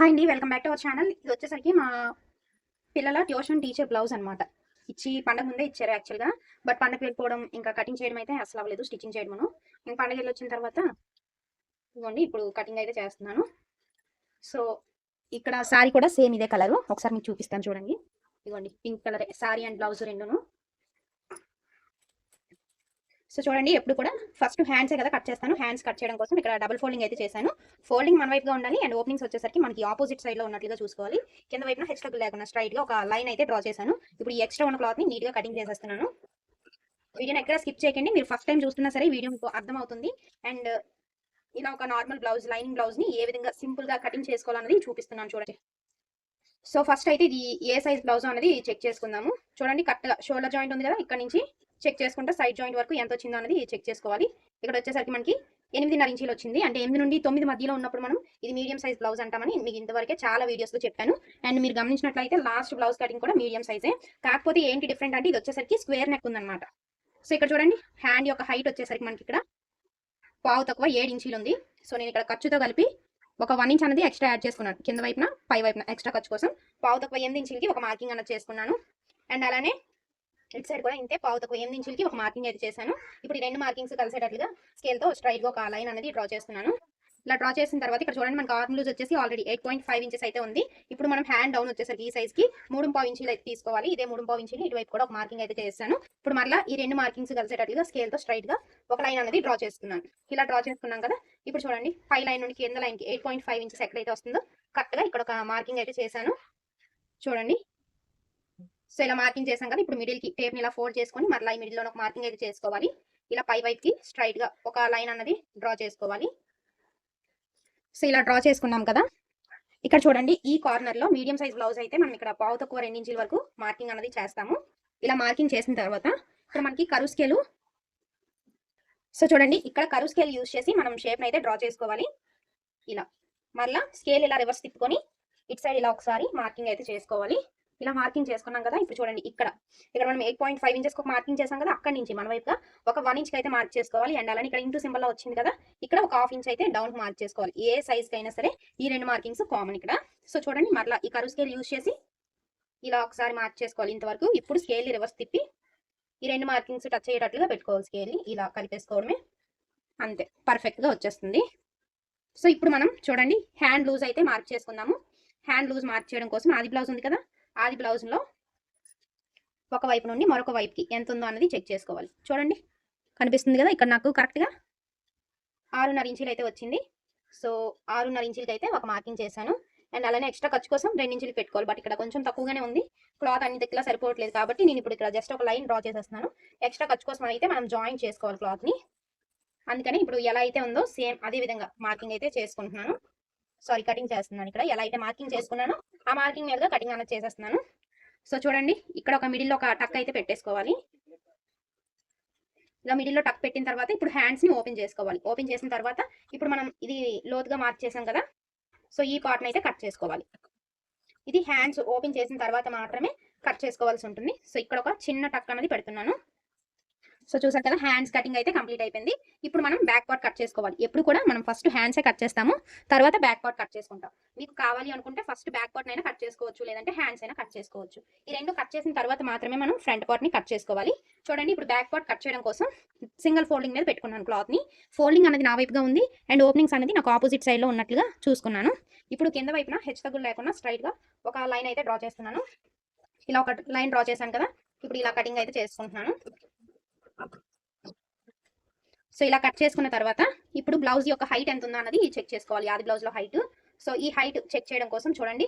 Hi అండి welcome back to our channel ఇది వచ్చేసరికి మా పిల్లల ట్యూషన్ టీచర్ బ్లౌజ్ అనమాట ఇచ్చి పండగ ముందే ఇచ్చారు యాక్చువల్గా బట్ పండగ వెళ్ళిపోవడం ఇంకా కటింగ్ చేయడం అయితే అసలు అవ్వలేదు స్టిచ్చింగ్ చేయడము ఇంకా పండగ వెళ్ళి వచ్చిన తర్వాత ఇదిగోండి ఇప్పుడు కటింగ్ అయితే చేస్తున్నాను. సో ఇక్కడ శారీ కూడా సేమ్ ఇదే కలరు ఒకసారి మీకు చూపిస్తాను చూడండి. ఇదిగోండి pink colour sari and blouse రెండును. సో చూడండి ఎప్పుడు కూడా ఫస్ట్ హ్యాండ్సే కదా కట్ చేస్తాను. హ్యాండ్స్ కట్ చేయడం కోసం ఇక్కడ డబుల్ ఫోల్డింగ్ అయితే చేశాను. ఫోల్డింగ్ మన వైపుగా ఉండాలి అండ్ ఓపెనింగ్స్ వచ్చేసరికి మనకి ఆపోజిట్ సైడ్లో ఉన్నట్లుగా చూసుకోవాలి. కింద వైపున హెచ్ టగ్ లేకుండా స్ట్రైట్గా ఒక లైన్ అయితే డ్రా చేశాను. ఇప్పుడు ఈ ఎక్స్ట్రా ఉన్న క్లాత్ నీట్గా కటింగ్ చేసేస్తున్నాను. వీడియోని ఎక్కడ స్కిప్ చేయకండి మీరు ఫస్ట్ టైం చూస్తున్నా సరే వీడియో మీకు అర్థమవుతుంది. అండ్ ఇలా ఒక నార్మల్ బ్లౌజ్ లైనింగ్ బ్లౌజ్ని ఏ విధంగా సింపుల్గా కటింగ్ చేసుకోవాలన్నది చూపిస్తున్నాను చూడండి. సో ఫస్ట్ అయితే ఇది ఏ సైజ్ బ్లౌజ్ అనేది చెక్ చేసుకుందాము. చూడండి కరెక్ట్ షోల్డర్ జాయింట్ ఉంది కదా ఇక్కడ నుంచి చెక్ చేసుకుంటే సైడ్ జాయింట్ వరకు ఎంత వచ్చిందో అనేది చెక్ చేసుకోవాలి. ఇక్కడ వచ్చేసరికి మనకి ఎనిమిదిన్నర ఇంచీలు వచ్చింది. అంటే ఎనిమిది నుండి తొమ్మిది మధ్యలో ఉన్నప్పుడు మనం ఇది మీడియం సైజ్ బ్లౌజ్ అంటామని మీకు ఇంతవరకే చాలా వీడియోస్లో చెప్పాను. అండ్ మీరు గమనించినట్లయితే లాస్ట్ బ్లౌజ్ కటింగ్ కూడా మీడియం సైజే కాకపోతే ఏంటి డిఫరెంట్ అంటే ఇది వచ్చేసరికి స్క్వేర్ నెక్ ఉందన్నమాట. సో ఇక్కడ చూడండి హ్యాండ్ యొక్క హైట్ వచ్చేసరికి మనకి ఇక్కడ పావు తక్కువ ఏడు ఇంచీలు ఉంది. సో నేను ఇక్కడ ఖర్చుతో కలిపి ఒక వన్ ఇంచ్ అనేది ఎక్స్ట్రా యాడ్ చేసుకున్నాను. కింద వైపున పై వైపున ఎక్స్ట్రా ఖర్చు కోసం. పావు తక్కువ ఎనిమిది ఇంచులకి ఒక మార్కింగ్ అనేది చేసుకున్నాను. అండ్ అలానే ఇటు సైడ్ కూడా ఇంతే పావు తక్కువ ఎనిమిది ఇంచులకి ఒక మార్కింగ్ అయితే చేశాను. ఇప్పుడు ఈ రెండు మార్కింగ్స్ కలిసేటట్లుగా స్కేల్తో స్ట్రైట్గా ఒక లైన్ అనేది డ్రా చేస్తున్నాను ఇలా డ్రా చేసిన తర్వాత ఇక్కడ చూడండి మనకి ఆర్మ్ లూజ్ వచ్చేసి already eight point five inches అయితే ఉంది. ఇప్పుడు మనం హ్యాండ్ డౌన్ వచ్చేసరికి ఈ సైజ్కి మూడు పావు ఇంచులు అయితే తీసుకోవాలి. ఇదే మూడు పావు ఇంచులు ఇటువైపు కూడా ఒక మార్కింగ్ అయితే చేస్తాను. ఇప్పుడు మళ్ళీ ఈ రెండు మార్కింగ్స్ కలిసేటట్లుగా స్కేల్తో స్ట్రైట్గా ఒక లైన్ అనేది డ్రా చేస్తున్నాను. ఇలా డ్రా చేసుకున్నాం కదా ఇప్పుడు చూడండి పై లైన్ నుండి కింద లైన్కి ఎయిట్ పాయింట్ ఫైవ్ ఇంచెస్ ఎక్కడైతే వస్తుందో కరెక్ట్గా ఇక్కడ ఒక మార్కింగ్ అయితే చేశాను. చూడండి. సో ఇలా మార్కింగ్ చేసాం కదా ఇప్పుడు మిడిల్కి టేప్ని ఇలా ఫోల్డ్ చేసుకొని మళ్ళీ ఈ మిడిల్లో ఒక మార్కింగ్ అయితే చేసుకోవాలి. ఇలా పై వైపు కి స్ట్రైట్గా ఒక లైన్ అన్నది డ్రా చేసుకోవాలి. సో ఇలా డ్రా చేసుకున్నాం కదా. ఇక్కడ చూడండి ఈ కార్నర్లో మీడియం సైజ్ బ్లౌజ్ అయితే మనం ఇక్కడ పావు తక్కువ రెండు ఇంచుల వరకు మార్కింగ్ అనేది చేస్తాము. ఇలా మార్కింగ్ చేసిన తర్వాత ఇక్కడ మనకి కరువు స్కేలు సో చూడండి ఇక్కడ కరువు స్కేల్ యూజ్ చేసి మనం షేప్ అయితే డ్రా చేసుకోవాలి. ఇలా మరలా స్కేల్ ఇలా రివర్స్ తిప్పుకొని ఇట్ సైడ్ ఇలా ఒకసారి మార్కింగ్ అయితే చేసుకోవాలి. ఇలా మార్కింగ్ చేసుకున్నాం కదా ఇప్పుడు చూడండి ఇక్కడ. ఇక్కడ మనం ఎయిట్ పాయింట్ ఫైవ్ ఇంచెస్ ఒక మార్కింగ్ చేసాం కదా అక్కడ నుంచి మన వైపుగా ఒక వన్ ఇంచ్ అయితే మార్క్ చేసుకోవాలి. ఎండాలని ఇక్కడ ఇంటూ సింబల్ వచ్చింది కదా ఇక్కడ ఒక హాఫ్ ఇంచ్ అయితే డౌన్ మార్క్ చేసుకోవాలి. ఏ సైజ్కి అయినా సరే ఈ రెండు మార్కింగ్స్ కామన్ ఇక్కడ. సో చూడండి మరలా ఈ కరువు స్కేల్ యూజ్ చేసి ఇలా ఒకసారి మార్క్ చేసుకోవాలి ఇంతవరకు. ఇప్పుడు స్కేల్ రివర్స్ తిప్పి ఈ రెండు మార్కింగ్స్ టచ్ అయ్యేటట్లుగా పెట్టుకోవాలి స్కేల్ ఇలా కలిపేసుకోవడమే. అంతే. పర్ఫెక్ట్గా వచ్చేస్తుంది. సో ఇప్పుడు మనం చూడండి హ్యాండ్ లూజ్ అయితే మార్క్ చేసుకుందాము. హ్యాండ్ లూజ్ మార్క్ చేయడం కోసం ఆది బ్లౌజ్ ఉంది కదా ఆది బ్లౌజ్లో ఒక వైపు నుండి మరొక వైపుకి ఎంత ఉందో అన్నది చెక్ చేసుకోవాలి. చూడండి. కనిపిస్తుంది కదా ఇక్కడ నాకు కరెక్ట్గా ఆరున్నర ఇంచులు అయితే వచ్చింది. సో ఆరున్నర ఇంచులకి అయితే ఒక మార్కింగ్ చేశాను. అండ్ అలానే ఎక్స్ట్రా ఖర్చు కోసం రెండు ఇంచులు పెట్టుకోవాలి. బట్ ఇక్కడ కొంచెం తక్కువగానే ఉంది. క్లాత్ అన్ని దగ్గర సరిపోవట్లేదు కాబట్టి నేను ఇప్పుడు ఇక్కడ జస్ట్ ఒక లైన్ డ్రా చేసేస్తున్నాను. ఎక్స్ట్రా ఖర్చు కోసం అయితే మనం జాయిన్ చేసుకోవాలి క్లాత్ని అందుకని ఇప్పుడు ఎలా అయితే ఉందో సేమ్ అదే విధంగా మార్కింగ్ అయితే చేసుకుంటున్నాను. సారీ కటింగ్ చేస్తున్నాను ఇక్కడ. ఎలా అయితే మార్కింగ్ చేసుకున్నానో ఆ మార్కింగ్ మీదుగా కటింగ్ అనేది చేసేస్తున్నాను. సో చూడండి ఇక్కడ ఒక మిడిల్లో ఒక టక్ అయితే పెట్టేసుకోవాలి. ఇలా మిడిల్లో టక్ పెట్టిన తర్వాత ఇప్పుడు హ్యాండ్స్ని ఓపెన్ చేసుకోవాలి. ఓపెన్ చేసిన తర్వాత ఇప్పుడు మనం ఇది లోతుగా మార్క్ చేసాం కదా సో ఈ పార్ట్ని అయితే కట్ చేసుకోవాలి. ఇది హ్యాండ్స్ ఓపెన్ చేసిన తర్వాత మాత్రమే కట్ చేసుకోవాల్సి ఉంటుంది. సో ఇక్కడ ఒక చిన్న టక్ అనేది పెడుతున్నాను. సో చూసారు కదా హ్యాండ్స్ కటింగ్ అయితే కంప్లీట్ అయిపోయింది. ఇప్పుడు మనం బ్యాక్ పార్ట్ కట్ చేసుకోవాలి. ఎప్పుడు కూడా మనం ఫస్ట్ హ్యాండ్సే కట్ చేస్తాము తర్వాత బ్యాక్ పార్ట్ కట్ చేసుకుంటాం. మీకు కావాలి అనుకుంటే ఫస్ట్ బ్యాక్ పార్ట్ అయినా కట్ చేసుకోవచ్చు లేదంటే హ్యాండ్స్ అయినా కట్ చేసుకోవచ్చు. ఈ రెండు కట్ చేసిన తర్వాత మాత్రమే మనం ఫ్రంట్ పార్ట్ని కట్ చేసుకోవాలి. చూడండి ఇప్పుడు బ్యాక్ పార్ట్ కట్ చేయడం కోసం సింగిల్ ఫోల్డింగ్ మీద పెట్టుకున్నాను క్లాత్ని. ఫోల్డింగ్ అనేది నా వైపుగా ఉంది అండ్ ఓపెనింగ్స్ అనేది నాకు ఆపోజిట్ సైడ్లో ఉన్నట్లుగా చూసుకున్నాను. ఇప్పుడు కింద వైపున హెచ్ తగ్గులు లేకుండా స్ట్రైట్గా ఒక లైన్ అయితే డ్రా చేస్తున్నాను. ఇలా ఒక లైన్ డ్రా చేశాను కదా ఇప్పుడు ఇలా కటింగ్ అయితే చేసుకుంటున్నాను. సో ఇలా కట్ చేసుకున్న తర్వాత ఇప్పుడు బ్లౌజ్ యొక్క హైట్ ఎంత ఉందో అన్నది చెక్ చేసుకోవాలి. ఆది బ్లౌజ్లో హైట్ సో ఈ హైట్ చెక్ చేయడం కోసం చూడండి.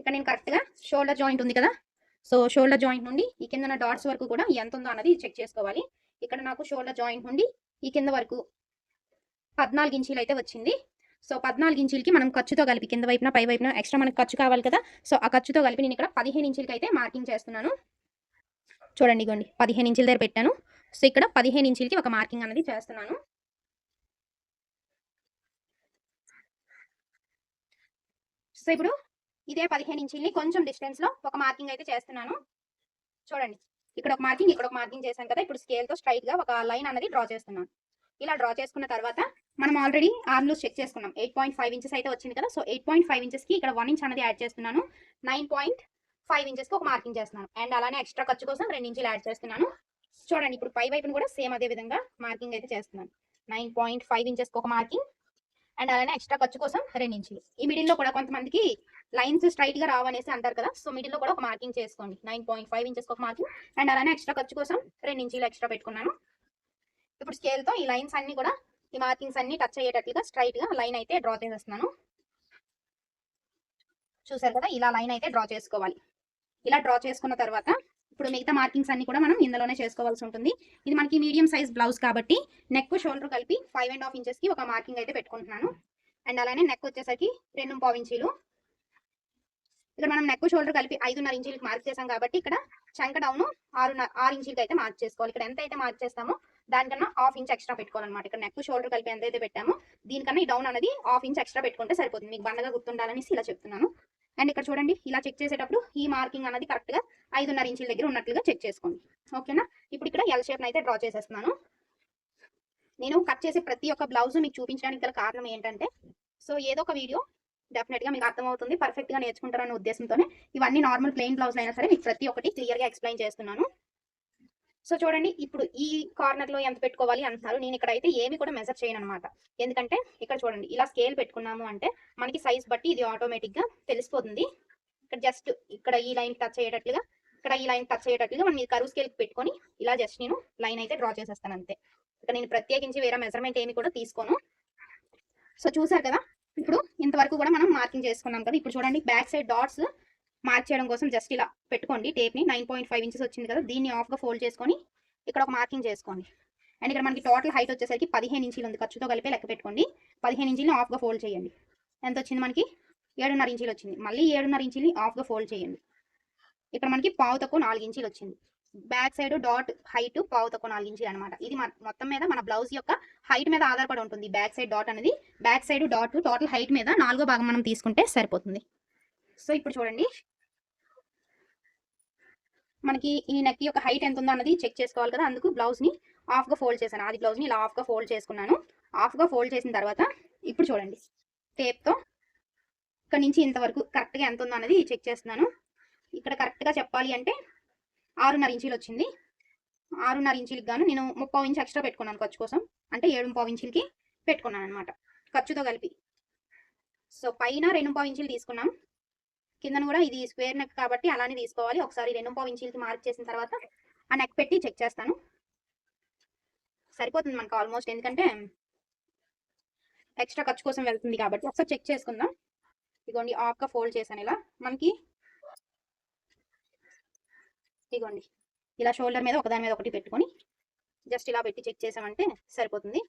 ఇక్కడ నేను కరెక్ట్గా షోల్డర్ జాయింట్ ఉంది కదా? సో షోల్డర్ జాయింట్ నుండి ఈ కింద డాట్స్ వరకు కూడా ఎంత ఉందో అన్నది చెక్ చేసుకోవాలి. ఇక్కడ నాకు షోల్డర్ జాయింట్ నుండి ఈ కింద వరకు పద్నాలుగు ఇంచీలు అయితే వచ్చింది. సో పద్నాలుగు ఇంచీలకి మనం ఖర్చుతో కలిపి కింద వైపున పై వైపున ఎక్స్ట్రా మనకు ఖర్చు కావాలి కదా? సో ఆ ఖర్చుతో కలిపి నేను ఇక్కడ పదిహేను ఇంచీలకి అయితే మార్కింగ్ చేస్తున్నాను. చూడండి ఇగోండి పదిహేను ఇంచుల దగ్గర పెట్టాను. సో ఇక్కడ పదిహేను ఇంచులకి ఒక మార్కింగ్ అనేది చేస్తున్నాను. సో ఇప్పుడు ఇదే పదిహేను ఇంచుల్ని కొంచెం డిస్టెన్స్లో ఒక మార్కింగ్ అయితే చేస్తున్నాను. చూడండి ఇక్కడ ఒక మార్కింగ్ ఇక్కడ ఒక మార్కింగ్ చేశాను కదా ఇప్పుడు స్కేల్తో స్ట్రైట్గా ఒక లైన్ అనేది డ్రా చేస్తున్నాను. ఇలా డ్రా చేసుకున్న తర్వాత మనం ఆల్రెడీ ఆర్మ్ లూస్ చెక్ చేసుకున్నాం. ఎయిట్ పాయింట్ ఫైవ్ ఇంచెస్ అయితే వచ్చింది కదా సో ఎయిట్ పాయింట్ ఫైవ్ ఇంచెస్కి ఇక్కడ వన్ ఇంచ్ అనేది యాడ్ చేస్తున్నాను. నైన్ పాయింట్ ఫైవ్ ఇంచెస్కి ఒక మార్కింగ్ చేస్తున్నాను. అండ్ అలానే ఎక్స్ట్రా ఖర్చు కోసం రెండు ఇంచులు యాడ్ చేస్తున్నాను. చూడండి ఇప్పుడు పై వైపును కూడా సేమ్ అదే విధంగా మార్కింగ్ అయితే చేస్తున్నాను. నైన్ పాయింట్ ఫైవ్ ఇంచెస్ ఒక మార్కింగ్ అండ్ అలానే ఎక్స్ట్రా ఖర్చు కోసం రెండు ఇంచులు. ఈ మిడిల్లో కూడా కొంతమందికి లైన్స్ స్ట్రైట్గా రావనేసి అంటారు కదా సో మిడిల్లో కూడా ఒక మార్కింగ్ చేసుకోండి. నైన్ పాయింట్ ఫైవ్ ఇంచెస్ ఒక మార్కింగ్ అండ్ అలానే ఎక్స్ట్రా ఖర్చు కోసం రెండు ఇంచులు ఎక్స్ట్రా పెట్టుకున్నాను. ఇప్పుడు స్కేల్తో ఈ లైన్స్ అన్ని కూడా ఈ మార్కింగ్స్ అన్ని టచ్ అయ్యేటట్లుగా స్ట్రైట్గా లైన్ అయితే డ్రా చేసేస్తున్నాను. చూసారు కదా ఇలా లైన్ అయితే డ్రా చేసుకోవాలి. ఇలా డ్రా చేసుకున్న తర్వాత ఇప్పుడు మిగతా మార్కింగ్స్ అన్ని కూడా మనం ఇందులోనే చేసుకోవాల్సి ఉంటుంది. ఇది మనకి మీడియం సైజ్ బ్లౌజ్ కాబట్టి నెక్ షోల్డర్ కలిపి ఫైవ్ అండ్ హాఫ్ ఇంచెస్కి ఒక మార్కింగ్ అయితే పెట్టుకుంటున్నాను. అండ్ అలానే నెక్ వచ్చేసరికి రెండు పావు ఇంచీలు. ఇక్కడ మనం నెక్ షోల్డర్ కలిపి ఐదున్నర ఇంచీలకి మార్క్ చేసాం కాబట్టి ఇక్కడ చంక డౌన్ ఆరున్నర ఆరు ఇంచీలకి అయితే మార్క్ చేసుకోవాలి. ఇక్కడ ఎంత అయితే మార్క్ చేస్తామో దానికన్నా హాఫ్ ఇంచ్ ఎక్స్ట్రా పెట్టుకోవాలన్నమాట. ఇక్కడ నెక్ షోల్డర్ కలిపి ఎంత అయితే పెట్టామో దీనికన్నా ఈ డౌన్ అనేది హాఫ్ ఇంచ్ ఎక్స్ట్రా పెట్టుకుంటే సరిపోతుంది. మీకు బండగా గుర్తుండాలనేసి ఇలా చెప్తున్నాను. అండ్ ఇక్కడ చూడండి ఇలా చెక్ చేసేటప్పుడు ఈ మార్కింగ్ అనేది కరెక్ట్గా ఐదున్నర ఇంచుల దగ్గర ఉన్నట్లుగా చెక్ చేసుకోండి. ఓకేనా? ఇప్పుడు ఇక్కడ ఎల్ షేప్ అయితే డ్రా చేసేస్తున్నాను. నేను కట్ చేసే ప్రతి ఒక్క బ్లౌజ్ మీకు చూపించడానికి గల కారణం ఏంటంటే సో ఏదో ఒక వీడియో డెఫినెట్గా మీకు అర్థమవుతుంది పర్ఫెక్ట్గా నేర్చుకుంటారనే ఉద్దేశంతోనే ఇవన్నీ నార్మల్ ప్లెయిన్ బ్లౌజ్ అయినా సరే మీకు ప్రతి ఒక్కటి క్లియర్గా ఎక్స్ప్లెయిన్ చేస్తున్నాను. సో చూడండి ఇప్పుడు ఈ కార్నర్లో ఎంత పెట్టుకోవాలి అంటున్నారు. నేను ఇక్కడ అయితే ఏమి కూడా మెజర్ చేయను అనమాట ఎందుకంటే ఇక్కడ చూడండి ఇలా స్కేల్ పెట్టుకున్నాము అంటే మనకి సైజ్ బట్టి ఇది ఆటోమేటిక్గా తెలిసిపోతుంది. ఇక్కడ జస్ట్ ఇక్కడ ఈ లైన్ టచ్ అయ్యేటట్లుగా ఇక్కడ ఈ లైన్ టచ్ అయ్యేటట్లుగా మనం ఈ కరువు స్కేల్ పెట్టుకొని ఇలా జస్ట్ నేను లైన్ అయితే డ్రా చేసేస్తాను అంతే. ఇక్కడ నేను ప్రత్యేకించి వేరే మెజర్మెంట్ ఏమి కూడా తీసుకోను. సో చూసారు కదా ఇప్పుడు ఇంతవరకు కూడా మనం మార్కింగ్ చేసుకున్నాం కదా. ఇప్పుడు చూడండి బ్యాక్ సైడ్ డాట్స్ మార్చేయడం కోసం జస్ట్ ఇలా పెట్టుకోండి. టేప్ని నైన్ పాయింట్ ఫైవ్ ఇంచెస్ వచ్చింది కదా దీన్ని ఆఫ్గా ఫోల్డ్ చేసుకొని ఇక్కడ ఒక మార్కింగ్ చేసుకోండి. అండ్ ఇక్కడ మనకి టోటల్ హైట్ వచ్చేసరికి పదిహేను ఇంచీలు ఉంది. ఖర్చుతో కలిపి లెక్క పెట్టుకోండి. పదిహేను ఇంచీలు ఆఫ్గా ఫోల్డ్ చేయండి. ఎంత వచ్చింది మనకి? ఏడున్నర ఇంచీలు వచ్చింది. మళ్ళీ ఏడున్నర ఇంచీలు ఆఫ్గా ఫోల్డ్ చేయండి. ఇక్కడ మనకి పావు తక్కువ నాలుగు ఇంచీలు వచ్చింది. బ్యాక్ సైడ్ డాట్ హైట్ పావు తక్కువ నాలుగు ఇంచీలు అనమాట ఇది మన- మొత్తం మీద మన బ్లౌజ్ యొక్క హైట్ మీద ఆధారపడి ఉంటుంది. బ్యాక్ సైడ్ డాట్ అనేది. Back side dot total height మీద నాలుగో భాగం మనం తీసుకుంటే సరిపోతుంది. సో ఇప్పుడు చూడండి. మనకి ఈ నెక్ యొక్క హైట్ ఎంత ఉందో అన్నది చెక్ చేసుకోవాలి కదా. అందుకు బ్లౌజ్ని గా ఫోల్డ్ చేశాను. ఆది బ్లౌజ్ని ఇలా ఆఫ్గా ఫోల్డ్ చేసుకున్నాను. ఆఫ్గా ఫోల్డ్ చేసిన తర్వాత ఇప్పుడు చూడండి. టేప్తో ఇక్కడ నుంచి ఇంతవరకు కరెక్ట్గా ఎంత ఉందో అన్నది చెక్ చేస్తున్నాను. ఇక్కడ కరెక్ట్గా చెప్పాలి అంటే ఆరున్నర ఇంచీలు వచ్చింది. ఆరున్నర ఇంచీలకి గాను నేను ముప్పావు ఇంచు ఎక్స్ట్రా పెట్టుకున్నాను ఖర్చు కోసం. అంటే ఏడు పావు ఇంచులకి పెట్టుకున్నాను అనమాట ఖర్చుతో కలిపి. సో పైన రెండు పావు ఇంచులు తీసుకున్నాం. కింద కూడా ఇది స్క్వేర్ నెక్ కాబట్టి అలానే తీసుకోవాలి. ఒకసారి రెండు పావు ఇంచీలకి మార్క్ చేసిన తర్వాత ఆ నెక్ పెట్టి చెక్ చేస్తాను. సరిపోతుంది మనకు ఆల్మోస్ట్ ఎందుకంటే ఎక్స్ట్రా ఖర్చు కోసం వెళ్తుంది కాబట్టి ఒకసారి చెక్ చేసుకుందాం. ఇదిగోండి ఆఫ్గా ఫోల్డ్ చేశాను ఇలా. మనకి ఇదిగోండి ఇలా షోల్డర్ మీద ఒకదాని మీద ఒకటి పెట్టుకొని జస్ట్ ఇలా పెట్టి చెక్ చేసామంటే సరిపోతుంది.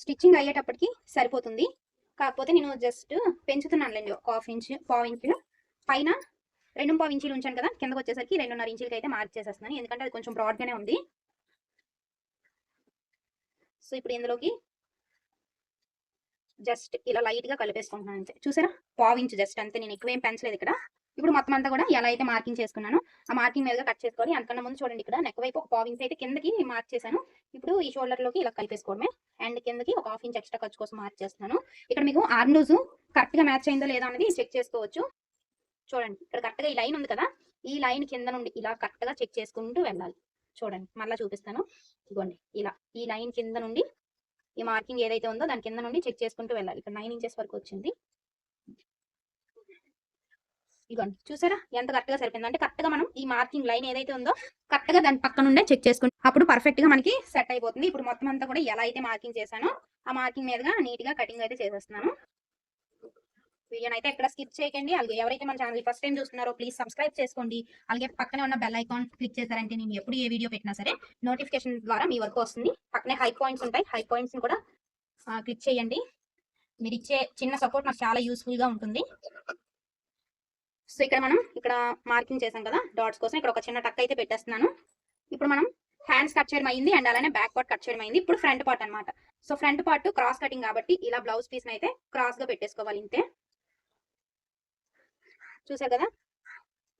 స్టిచ్చింగ్ అయ్యేటప్పటికి సరిపోతుంది. కాకపోతే నేను జస్ట్ పెంచుతున్నానులేండి ఒక హాఫ్ ఇంచ్ పావు ఇంచులు. పైన రెండు పావు ఇంచులు ఉంచాను కదా కిందకు వచ్చేసరికి రెండున్నర ఇంచులకి అయితే మార్క్ చేసేస్తున్నాను. ఎందుకంటే అది కొంచెం బ్రాడ్గానే గానే ఉంది. సో ఇప్పుడు ఇందులోకి జస్ట్ ఇలా లైట్గా కలిపేసుకుంటున్నాను అంతే. చూసారా? పావు ఇంచు జస్ట్ అంతే నేను ఎక్కువ ఏం పెంచలేదు ఇక్కడ. ఇప్పుడు మొత్తం అంతా కూడా ఎలా అయితే మార్కింగ్ చేసుకున్నానో ఆ మార్కింగ్ మీదుగా కట్ చేసుకోవాలి. అంతకన్నా ముందు చూడండి ఇక్కడ నెక్ వైపు ఒక పావింగ్స్ అయితే కిందకి మార్క్ చేశాను. ఇప్పుడు ఈ షోల్డర్లోకి ఇలా కలిపేసుకోవడమే. అండ్ కిందకి ఒక హాఫ్ ఇంచ్ ఎక్స్ట్రా ఖర్చు కోసం మార్క్ చేస్తున్నాను. ఇక్కడ మీకు ఆర్మ్ లూజ్ కరెక్ట్గా మ్యాచ్ అయిందో లేదో అనేది చెక్ చేసుకోవచ్చు. చూడండి ఇక్కడ కరెక్ట్గా ఈ లైన్ ఉంది కదా? ఈ లైన్ కింద నుండి ఇలా కరెక్ట్గా చెక్ చేసుకుంటూ వెళ్ళాలి. చూడండి మళ్ళీ చూపిస్తాను. ఇదిగోండి ఇలా ఈ లైన్ కింద నుండి ఈ మార్కింగ్ ఏదైతే ఉందో దాని కింద నుండి చెక్ చేసుకుంటూ వెళ్ళాలి. ఇక్కడ నైన్ ఇంచెస్ వరకు వచ్చింది. ఇదిగోండి చూసారా? ఎంత కరెక్ట్గా సరిపోయింది. అంటే కరెక్ట్గా మనం ఈ మార్కింగ్ లైన్ ఏదైతే ఉందో కరెక్ట్గా దాని పక్కన ఉండే చెక్ చేసుకుంటే అప్పుడు పర్ఫెక్ట్గా మనకి సెట్ అయిపోతుంది. ఇప్పుడు మొత్తం అంతా కూడా ఎలా అయితే మార్కింగ్ చేశానో ఆ మార్కింగ్ మీదుగా నీట్గా కటింగ్ అయితే చేసేస్తున్నాను. వీడియోని అయితే ఎక్కడ స్కిప్ చేయకండి. అలాగే ఎవరైతే మన ఛానల్ ఫస్ట్ టైం చూస్తున్నారో ప్లీజ్ సబ్స్క్రైబ్ చేసుకోండి. అలాగే పక్కనే ఉన్న బెల్ ఐకాన్ క్లిక్ చేశారంటే నేను ఎప్పుడు ఏ వీడియో పెట్టినా సరే నోటిఫికేషన్ ద్వారా మీ వరకు వస్తుంది. పక్కనే హై పాయింట్స్ ఉంటాయి. హై పాయింట్స్ కూడా క్లిక్ చేయండి. మీరు ఇచ్చే చిన్న సపోర్ట్ నాకు చాలా యూస్ఫుల్గా ఉంటుంది. సో ఇక్కడ మనం ఇక్కడ మార్కింగ్ చేసాం కదా డాట్స్ కోసం ఇక్కడ ఒక చిన్న టక్ అయితే పెట్టేస్తున్నాను. ఇప్పుడు మనం హ్యాండ్స్ కట్ చేయడం అయింది అండ్ అలానే బ్యాక్ పార్ట్ కట్ చేయడం అయింది. ఇప్పుడు ఫ్రంట్ పార్ట్ అన్నమాట. So front part cross cutting కాబట్టి ఇలా బ్లౌజ్ పీస్ అయితే క్రాస్గా పెట్టేసుకోవాలి ఇంతే. చూసారు కదా?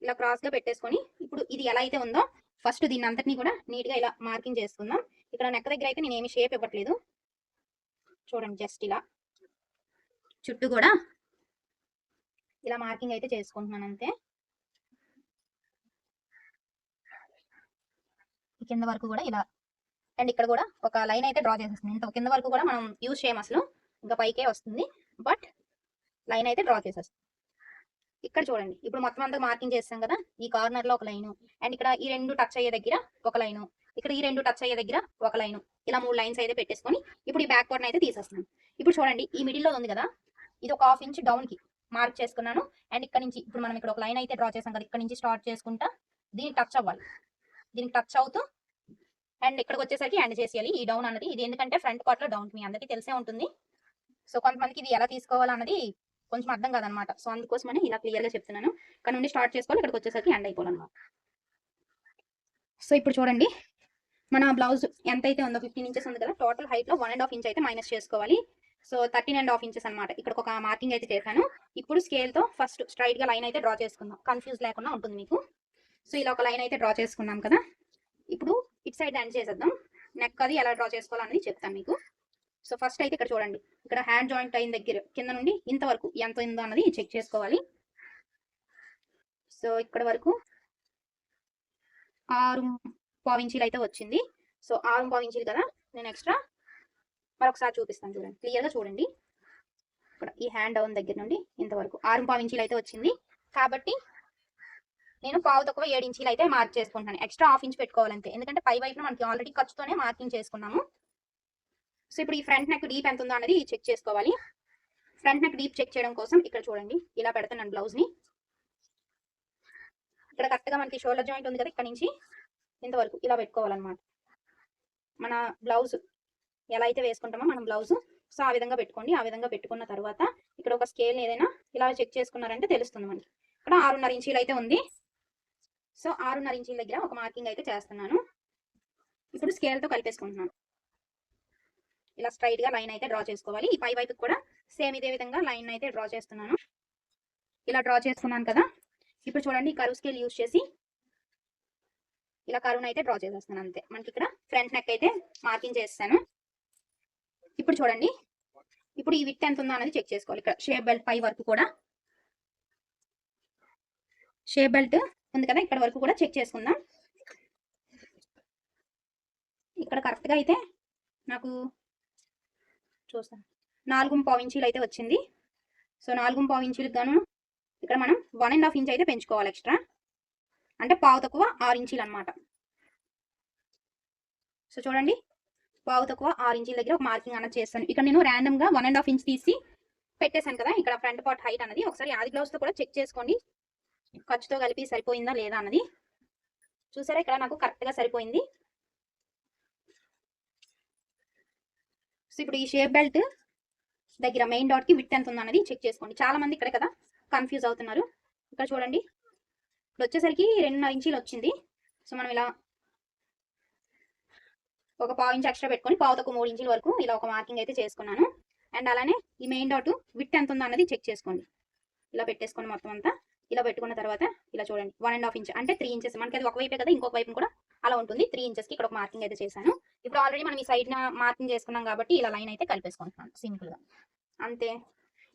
ఇలా క్రాస్గా పెట్టేసుకొని ఇప్పుడు ఇది ఎలా అయితే ఉందో ఫస్ట్ దీన్ని అంతటిని కూడా నీట్గా ఇలా మార్కింగ్ చేసుకుందాం. ఇక్కడ నెక్క దగ్గర అయితే నేను ఏమి షేప్ ఇవ్వట్లేదు. చూడండి జస్ట్ ఇలా. చుట్టూ కూడా ఇలా మార్కింగ్ అయితే చేసుకుంటున్నాను అంతే కింద వరకు కూడా ఇలా. అండ్ ఇక్కడ కూడా ఒక లైన్ అయితే డ్రా చేసేస్తుంది. ఇంత కింద వరకు కూడా మనం యూజ్ చేయం అసలు. ఇంకా పైకే వస్తుంది. బట్ లైన్ అయితే డ్రా చేసేస్తుంది. ఇక్కడ చూడండి. ఇప్పుడు మొత్తం అంతా మార్కింగ్ చేస్తాం కదా. ఈ కార్నర్లో ఒక లైను. అండ్ ఇక్కడ ఈ రెండు టచ్ అయ్యే దగ్గర ఒక లైను. ఇక్కడ ఈ రెండు టచ్ అయ్యే దగ్గర ఒక లైను. ఇలా మూడు లైన్స్ అయితే పెట్టేసుకొని ఇప్పుడు ఈ బ్యాక్ పార్ట్ అయితే తీసేస్తున్నాం. ఇప్పుడు చూడండి. ఈ మిడిల్లో ఉంది కదా. ఇది ఒక హాఫ్ ఇంచ్ డౌన్కి. మార్క్ చేసుకున్నాను. అండ్ ఇక్కడ నుంచి ఇప్పుడు మనం ఇక్కడ ఒక లైన్ అయితే డ్రా చేసాం కదా ఇక్కడ నుంచి స్టార్ట్ చేసుకుంటా దీనికి టచ్ అవ్వాలి. దీనికి టచ్ అవుతూ అండ్ ఇక్కడికి వచ్చేసరికి ఎండ్ చేసేయాలి. ఈ డౌన్ అన్నది ఇది ఎందుకంటే ఫ్రంట్ పార్ట్లో డౌన్ మీ అందరికీ తెలిసే ఉంటుంది. సో కొంతమందికి ఇది ఎలా తీసుకోవాలన్నది కొంచెం అర్థం కాదనమాట. సో అందుకోసమని ఇలా క్లియర్గా చెప్తున్నాను. ఇక్కడ నుండి స్టార్ట్ చేసుకోవాలి ఇక్కడికి వచ్చేసరికి ఎండ్ అయిపోవాలన్నమాట. సో ఇప్పుడు చూడండి మన బ్లౌజ్ ఎంత అయితే ఉందో ఫిఫ్టీన్ ఇంచెస్ ఉంది కదా టోటల్ హైట్లో వన్ అండ్ హాఫ్ ఇంచ్ అయితే మైనస్ చేసుకోవాలి. So thirteen and half inches అనమాట ఇక్కడ ఒక మార్కింగ్ అయితే చేశాను. ఇప్పుడు స్కేల్తో ఫస్ట్ స్ట్రైట్గా లైన్ అయితే డ్రా చేసుకుందాం. కన్ఫ్యూజ్ లేకుండా ఉంటుంది మీకు. సో ఇలా ఒక లైన్ అయితే డ్రా చేసుకున్నాం కదా. ఇప్పుడు ఇట్ సైడ్ ఎండ్ చేసేద్దాం. నెక్ అది ఎలా డ్రా చేసుకోవాలనేది చెప్తాను మీకు. సో ఫస్ట్ అయితే ఇక్కడ చూడండి. ఇక్కడ హ్యాండ్ జాయింట్ అయిన దగ్గర కింద నుండి ఇంతవరకు ఎంత ఉందో అన్నది చెక్ చేసుకోవాలి. సో ఇక్కడ వరకు ఆరు పావించీలు అయితే వచ్చింది. సో ఆరు పావించీలు కదా. నేను ఎక్స్ట్రా మరొకసారి చూపిస్తాను చూడండి. క్లియర్గా చూడండి. ఇక్కడ ఈ హ్యాండ్ డౌన్ దగ్గర నుండి ఇంతవరకు ఆరు పావు ఇంచీలు అయితే వచ్చింది. కాబట్టి నేను పావు తక్కువ ఏడు ఇంచీలు అయితే మార్క్ చేసుకుంటున్నాను. ఎక్స్ట్రా హాఫ్ ఇంచ్ పెట్టుకోవాలంతే. ఎందుకంటే పై వైపున మనకి ఆల్రెడీ ఖర్చుతోనే మార్కింగ్ చేసుకున్నాము. సో ఇప్పుడు ఈ ఫ్రంట్ నెక్ డీప్ ఎంత ఉందో అనేది చెక్ చేసుకోవాలి. ఫ్రంట్ నెక్ డీప్ చెక్ చేయడం కోసం ఇక్కడ చూడండి. ఇలా పెడుతున్నాను బ్లౌజ్ని. ఇక్కడ కరెక్ట్గా మనకి షోల్డర్ జాయింట్ ఉంది కదా ఇక్కడ నుంచి. ఇంతవరకు ఇలా పెట్టుకోవాలన్నమాట. మన బ్లౌజ్ ఎలా అయితే వేసుకుంటామో మనం బ్లౌజ్ సో ఆ విధంగా పెట్టుకోండి. ఆ విధంగా పెట్టుకున్న తర్వాత ఇక్కడ ఒక స్కేల్ ఏదైనా ఇలా చెక్ చేసుకున్నారంటే తెలుస్తుంది మనకి. ఇక్కడ ఆరున్నర ఇంచీలు అయితే ఉంది. సో ఆరున్నర ఇంచీల దగ్గర ఒక మార్కింగ్ అయితే చేస్తున్నాను. ఇప్పుడు స్కేల్తో కలిపేసుకుంటున్నాను. ఇలా స్ట్రైట్గా లైన్ అయితే డ్రా చేసుకోవాలి. ఈ పై వైపుకి కూడా సేమ్ ఇదే విధంగా లైన్ అయితే డ్రా చేస్తున్నాను. ఇలా డ్రా చేసుకున్నాను కదా. ఇప్పుడు చూడండి కరువు స్కేల్ యూజ్ చేసి ఇలా కరువును అయితే డ్రా చేసేస్తాను అంతే. మనకి ఇక్కడ ఫ్రంట్ నెక్ అయితే మార్కింగ్ చేస్తాను ఇప్పుడు చూడండి. ఇప్పుడు ఈ విత్ ఎంత ఉందో అనేది చెక్ చేసుకోవాలి. ఇక్కడ షేప్ బెల్ట్ పై వరకు కూడా. షేప్ బెల్ట్ ఉంది కదా ఇక్కడ వరకు కూడా చెక్ చేసుకుందాం. ఇక్కడ కరెక్ట్గా అయితే నాకు చూస్తాం నాలుగు పావు ఇంచీలు అయితే వచ్చింది. సో నాలుగు పావు ఇంచీలకు గాను ఇక్కడ మనం వన్ అండ్ హాఫ్ ఇంచ్ అయితే పెంచుకోవాలి ఎక్స్ట్రా అంటే పావు తక్కువ ఆరు ఇంచీలు అనమాట సో చూడండి. పావు తక్కువ ఆరు ఇంచీల దగ్గర ఒక మార్కింగ్ అన్నది చేస్తాను. ఇక్కడ నేను ర్యాండమ్గా వన్ అండ్ హాఫ్ ఇంచ్ తీసి పెట్టేశాను కదా ఇక్కడ ఫ్రంట్ పార్ట్ హైట్ అనేది ఒకసారి ఆది గ్లౌస్తో కూడా చెక్ చేసుకోండి. ఖర్చుతో కలిపి సరిపోయిందా లేదా అన్నది. చూసారా ఇక్కడ నాకు కరెక్ట్గా సరిపోయింది. సో ఇప్పుడు ఈ షేప్ బెల్ట్ దగ్గర మెయిన్ డాట్కి విత్ ఎంత ఉందన్నది చెక్ చేసుకోండి. చాలా మంది ఇక్కడ కదా కన్ఫ్యూజ్ అవుతున్నారు. ఇక్కడ చూడండి. ఇప్పుడు వచ్చేసరికి రెండున్నర ఇంచీలు వచ్చింది. సో మనం ఇలా ఒక పావు ఇంచ్ ఎక్స్ట్రా పెట్టుకొని పావు తక్కువ మూడు ఇంచుల వరకు ఇలా ఒక మార్కింగ్ అయితే చేసుకున్నాను. అండ్ అలానే ఈ మెయిన్ డాట్ విత్ ఎంత ఉందో అన్నది చెక్ చేసుకోండి. ఇలా పెట్టేసుకోండి మొత్తం అంతా ఇలా పెట్టుకున్న తర్వాత ఇలా చూడండి. వన్ అండ్ హాఫ్ ఇంచ్ అంటే త్రీ ఇంచెస్ మనకి అది ఒక వైపే కదా ఇంకొక వైపు కూడా అలా ఉంటుంది. త్రీ ఇంచెస్కి ఇక్కడ ఒక మార్కింగ్ అయితే చేశాను. ఇప్పుడు ఆల్రెడీ మనం ఈ సైడ్ మార్కింగ్ చేసుకున్నాం కాబట్టి ఇలా లైన్ అయితే కలిపేసుకుంటున్నాను సింపుల్గా అంతే.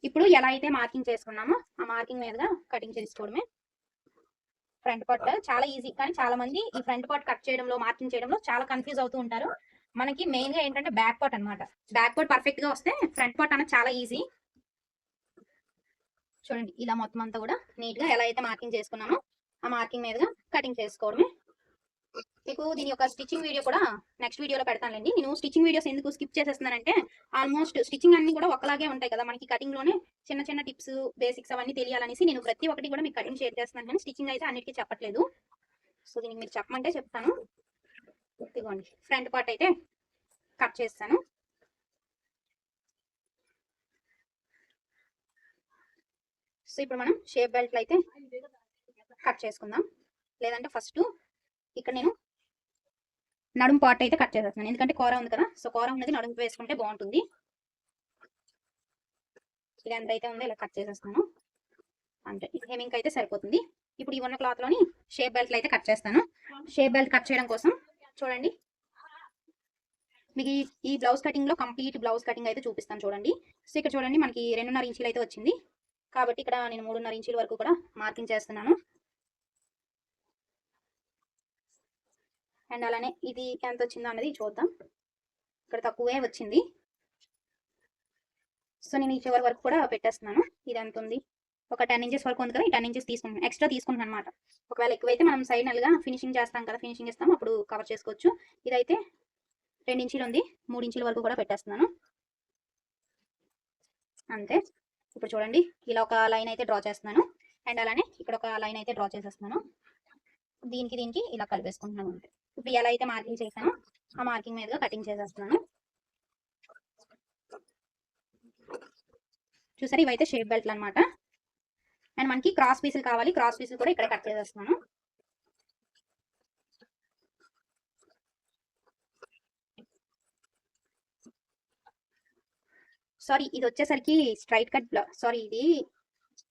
ఇప్పుడు ఎలా అయితే మార్కింగ్ చేసుకున్నామో ఆ మార్కింగ్ మీదుగా కటింగ్ చేసుకోవడమే. ఫ్రంట్ పార్ట్ చాలా ఈజీ. కానీ చాలా మంది ఈ ఫ్రంట్ పార్ట్ కట్ చేయడంలో మార్కింగ్ చేయడంలో చాలా కన్ఫ్యూజ్ అవుతూ ఉంటారు. మనకి మెయిన్గా ఏంటంటే బ్యాక్ పార్ట్ అన్నమాట. బ్యాక్ పార్ట్ పర్ఫెక్ట్గా వస్తే ఫ్రంట్ పార్ట్ అనేది చాలా ఈజీ. చూడండి ఇలా మొత్తం అంతా కూడా నీట్గా ఎలా అయితే మార్కింగ్ చేసుకున్నామో ఆ మార్కింగ్ మీదుగా కటింగ్ చేసుకోవడమే మీకు దీని యొక్క స్టిచ్చింగ్ వీడియో కూడా నెక్స్ట్ వీడియోలో పెడతానులేండి. నేను స్టిచ్చింగ్ వీడియోస్ ఎందుకు స్కిప్ చేసేస్తున్నానంటే ఆల్మోస్ట్ స్టిచ్చింగ్ అన్ని కూడా ఒకలాగే ఉంటాయి కదా మనకి కటింగ్లోనే చిన్న చిన్న టిప్స్ బేసిక్స్ అవన్నీ తెలియాలనేసి నేను ప్రతి ఒక్కటి కూడా మీకు కటింగ్ షేర్ చేస్తున్నాను కానీ స్టిచ్చింగ్ అయితే అన్నిటికీ చెప్పట్లేదు. సో దీనికి మీరు చెప్పమంటే చెప్తాను. ఇదిగోండి ఫ్రంట్ పార్ట్ అయితే కట్ చేస్తాను. సో ఇప్పుడు మనం షేప్ బెల్ట్లు అయితే కట్ చేసుకుందాం. లేదంటే ఫస్ట్ ఇక్కడ నేను నడుము పార్ట్ అయితే కట్ చేసేస్తున్నాను. ఎందుకంటే కూర ఉంది కదా సో కూర ఉన్నది నడుము వేసుకుంటే బాగుంటుంది. ఇలా ఎంత అయితే ఉందో ఇలా కట్ చేసేస్తాను. అంటే ఇది హెమింగ్ అయితే సరిపోతుంది. ఇప్పుడు ఈ ఉన్న క్లాత్లోని షేప్ బెల్ట్ అయితే కట్ చేస్తాను. షేప్ బెల్ట్ కట్ చేయడం కోసం చూడండి. మీకు ఈ- బ్లౌజ్ కటింగ్లో కంప్లీట్ బ్లౌజ్ కటింగ్ అయితే చూపిస్తాను చూడండి. సో ఇక్కడ చూడండి మనకి రెండున్నర ఇంచీలు అయితే వచ్చింది. కాబట్టి ఇక్కడ నేను మూడున్నర ఇంచుల వరకు కూడా మార్కింగ్ చేస్తున్నాను. అండ్ అలానే ఇది ఎంత వచ్చిందో అనేది చూద్దాం. ఇక్కడ తక్కువే వచ్చింది. సో నేను ఈ చివరి వరకు కూడా పెట్టేస్తున్నాను. ఇది ఎంత ఉంది ఒక టెన్ ఇంచెస్ వరకు ఉంది కదా ఈ టెన్ ఇంచెస్ తీసుకుంటున్నాను. ఎక్స్ట్రా తీసుకుంటున్నాను అనమాట ఒకవేళ ఎక్కువైతే మనం సైడ్ నెలగా ఫినిషింగ్ చేస్తాం కదా ఫినిషింగ్ ఇస్తాం అప్పుడు కవర్ చేసుకోవచ్చు. ఇదైతే రెండు ఇంచులు ఉంది. మూడు ఇంచుల వరకు కూడా పెట్టేస్తున్నాను. అంతే. ఇప్పుడు చూడండి ఇలా ఒక లైన్ అయితే డ్రా చేస్తున్నాను. అండ్ అలానే ఇక్కడ ఒక లైన్ అయితే డ్రా చేసేస్తున్నాను. దీనికి దీనికి ఇలా కలిపేసుకుంటున్నాను అంతే. ఇప్పుడు ఎలా అయితే మార్కింగ్ చేశానో. ఆ మార్కింగ్ మీదుగా కటింగ్ చేసేస్తున్నాను. చూసారు ఇవైతే షేప్ బెల్ట్లు అనమాట అండ్ మనకి క్రాస్ పీసులు కావాలి. క్రాస్ పీసులు కూడా ఇక్కడ కట్ చేసేస్తున్నాను. సారీ ఇది వచ్చేసరికి స్ట్రైట్ కట్ సారీ ఇది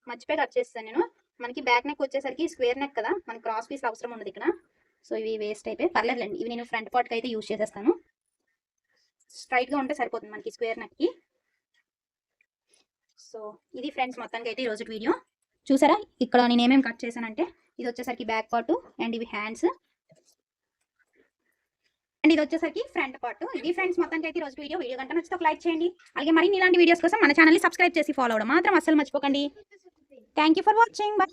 మర్చిపోయి కట్ చేస్తాను నేను. మనకి బ్యాక్ నెక్ వచ్చేసరికి స్క్వేర్ నెక్ కదా. మనకి క్రాస్ పీస్ అవసరం ఉండదు ఇక్కడ. సో ఇవి వేస్ట్ అయిపోయి పర్లేదులేండి. ఇవి నేను ఫ్రంట్ పార్ట్కి అయితే యూజ్ చేసేస్తాను. స్ట్రైట్గా ఉంటే సరిపోతుంది మనకి స్క్వేర్ నెక్కి సో ఇది ఫ్రెండ్స్ మొత్తానికి అయితే ఈరోజు వీడియో చూసారా? ఇక్కడ నేను ఏమేమి కట్ చేశానంటే ఇది వచ్చేసరికి బ్యాక్ పార్ట్ అండ్ ఇవి హ్యాండ్స్ అండ్ ఇది వచ్చేసరికి ఫ్రంట్ పార్ట్ ఇది ఫ్రెండ్స్ మొత్తానికి అయితే ఈరోజు వీడియో వీడియో గంట నచ్చితే ఒక లైక్ చేయండి. అలాగే మరిన్ని ఇలాంటి వీడియోస్ కోసం మన ఛానల్ని సబ్స్క్రైబ్ చేసి ఫాలో అవ్వడం మాత్రం అస్సలు మర్చిపోకండి. Thank you for watching bye